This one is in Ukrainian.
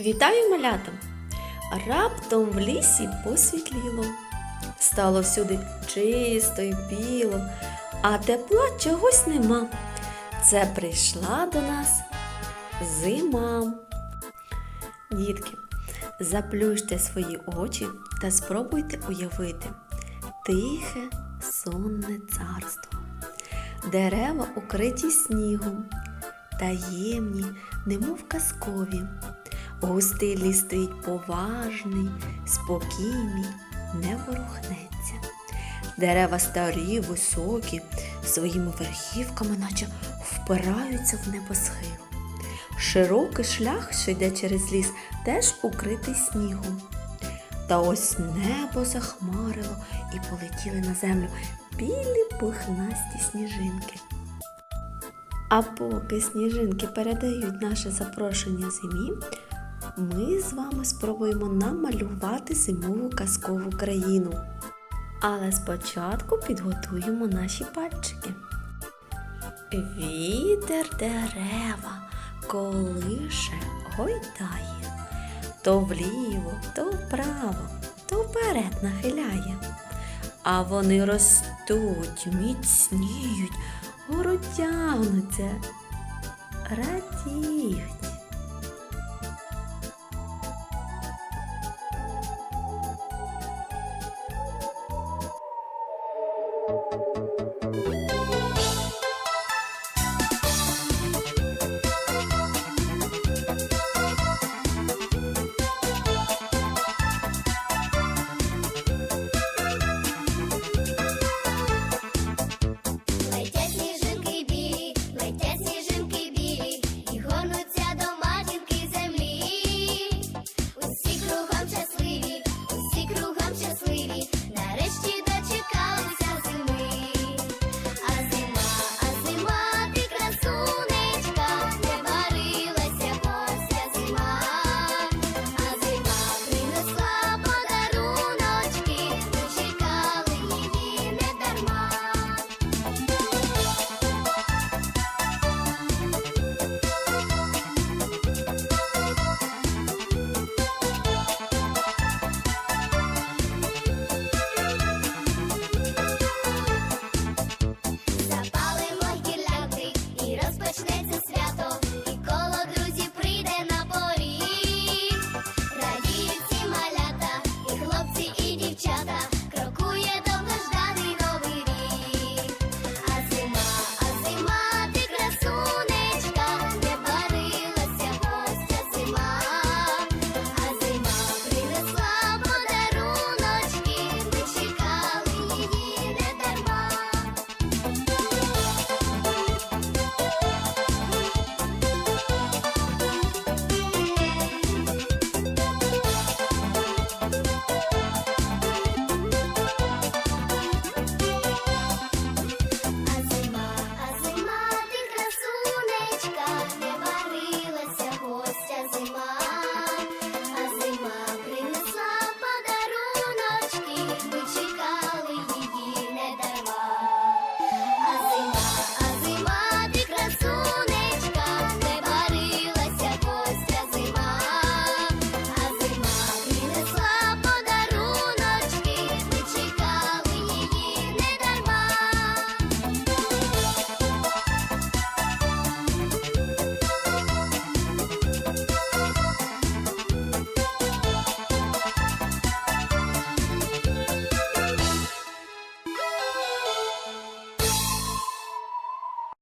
Вітаю малятам! Раптом в лісі посвітліло. Стало всюди чисто й біло, а тепла чогось нема. Це прийшла до нас зима. Дітки, заплющте свої очі та спробуйте уявити тихе сонне царство. Дерева укриті снігом, таємні, немов казкові. Густий ліс стоїть поважний, спокійний, не ворухнеться. Дерева старі, високі, своїми верхівками, наче впираються в небосхил. Широкий шлях, що йде через ліс, теж укритий снігом. Та ось небо захмарило і полетіли на землю білі пухнасті сніжинки. А поки сніжинки передають наше запрошення зимі, ми з вами спробуємо намалювати зимову казкову країну. Але спочатку підготуємо наші пальчики. Вітер дерева колише гойдає, то вліво, то вправо, то вперед нахиляє. А вони ростуть, міцніють, гору тягнуться, радіють.